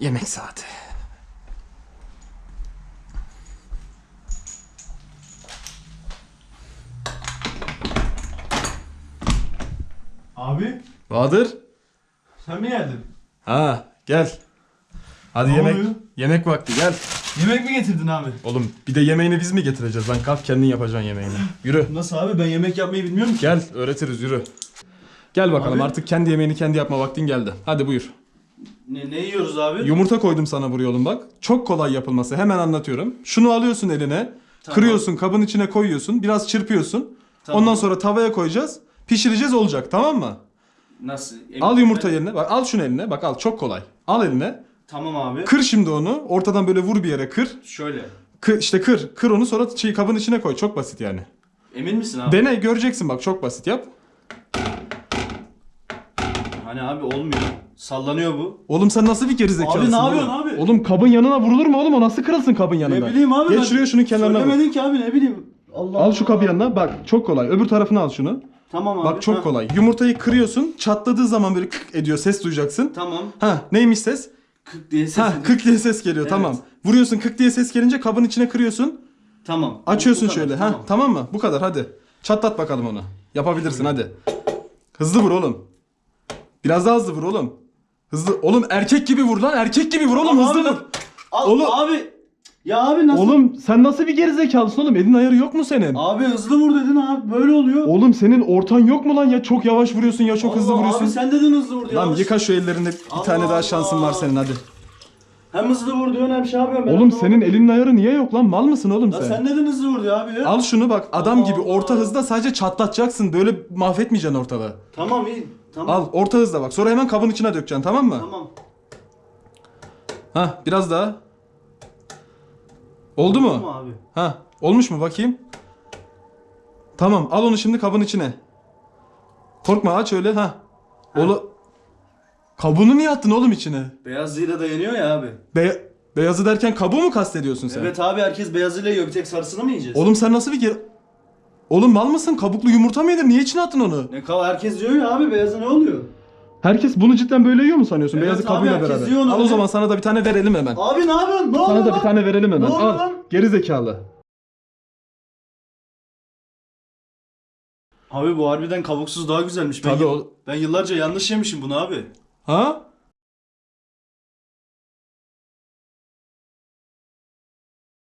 Yemek saati. Abi Bahadır. sen mi geldin? Ha gel. Hadi Ne yemek oluyor? yemek vakti gel. Yemek mi getirdin abi? Oğlum bir de yemeğini biz mi getireceğiz lan? Kalk kendin yapacaksın yemeğini. Yürü. Nasıl abi ben yemek yapmayı bilmiyorum ki. Gel öğretiriz yürü. Gel bakalım Abi. artık kendi yemeğini kendi yapma vaktin geldi. Hadi buyur. Ne, ne yiyoruz abi? Yumurta koydum sana buraya oğlum bak. Çok kolay yapılması. Hemen anlatıyorum. Şunu alıyorsun eline. Tamam. Kırıyorsun, kabın içine koyuyorsun. Biraz çırpıyorsun. Tamam. Ondan sonra tavaya koyacağız. Pişireceğiz olacak tamam mı? Nasıl? Emin- Al yumurtayı eline. Bak al şunu eline. Bak al çok kolay. Al eline. Tamam abi. Kır şimdi onu. Ortadan böyle vur bir yere kır. Şöyle. Kır işte kır. Kır onu sonra şey, kabın içine koy. Çok basit yani. Emin misin abi? Dene göreceksin bak çok basit yap. Hani abi olmuyor. Sallanıyor bu. Oğlum sen nasıl bir gerizekalısın? Abi ne oğlum? yapıyorsun abi? Oğlum kabın yanına vurulur mu oğlum? O nasıl kırılsın kabın yanında? Ne bileyim abi Geç ben- şuraya şunun kenarına. Söylemedin ki abi ne bileyim. Allah Al şu kabı yanına. Bak çok kolay. Öbür tarafını al şunu. Tamam abi. Bak çok Ha, kolay. Yumurtayı kırıyorsun. Çatladığı zaman böyle kık ediyor. Ses duyacaksın. Tamam. Ha neymiş ses? 40 diye ses Ha kık diye ses geliyor. Evet. Tamam. Vuruyorsun kık diye ses gelince kabın içine kırıyorsun. Tamam. Açıyorsun Bu kadar, şöyle. Ha tamam mı? Bu kadar hadi. Çatlat bakalım onu. Yapabilirsin hadi. Hızlı vur oğlum. Biraz daha hızlı vur oğlum. Hızlı. Oğlum erkek gibi vur lan. Erkek gibi vur oğlum. Hızlı abi. vur. Al, Oğlum- Abi. Ya abi nasıl? Oğlum sen nasıl bir gerizekalısın oğlum? Elin ayarı yok mu senin? Abi hızlı vur dedin abi böyle oluyor. Oğlum senin ortan yok mu lan? Ya çok yavaş vuruyorsun ya çok hızlı Allah, vuruyorsun. Abi sen dedin hızlı vur diye. Lan yıka şu ellerinde bir Allah tane daha şansın var senin hadi. Hem hızlı vur diyorsun hem şey yapıyorsun. Ben Oğlum anlamadım. senin elinin ayarı niye yok lan? Mal mısın oğlum Ya sen? sen dedin hızlı vur diyor abi ya. Al şunu bak adam Allah gibi orta Allah. hızda sadece çatlatacaksın. Böyle mahvetmeyeceksin ortalığı. Tamam iyi. Tamam. Al orta hızda bak. Sonra hemen kabın içine dökeceksin tamam mı? Tamam. Ha biraz daha. Oldu mu? Tamam abi. Ha olmuş mu bakayım? Tamam al onu şimdi kabın içine. Korkma aç öyle ha. Oğlum kabuğunu niye attın oğlum içine? Beyazlığıyla dayanıyor ya abi. Be beyazı derken kabuğu mu kastediyorsun sen? Evet abi herkes beyazıyla yiyor. Bir tek sarısını mı yiyeceğiz? Oğlum sen nasıl bir geri... Oğlum mal mısın? Kabuklu yumurta mı yedin? Niye içine attın onu? Ne kal herkes yiyor ya abi beyazı ne oluyor? Herkes bunu cidden böyle yiyor mu sanıyorsun? Evet Beyazı abi, kabuğuyla herkes beraber. yiyor onu Al o zaman sana da bir tane verelim hemen. Abi ne yapıyorsun? Ne oluyor Sana da lan? bir tane verelim hemen. Ne Al. lan? Geri zekalı. Abi bu harbiden kabuksuz daha güzelmiş. Ben, Tabii o- ben yıllarca yanlış yemişim bunu abi. Ha?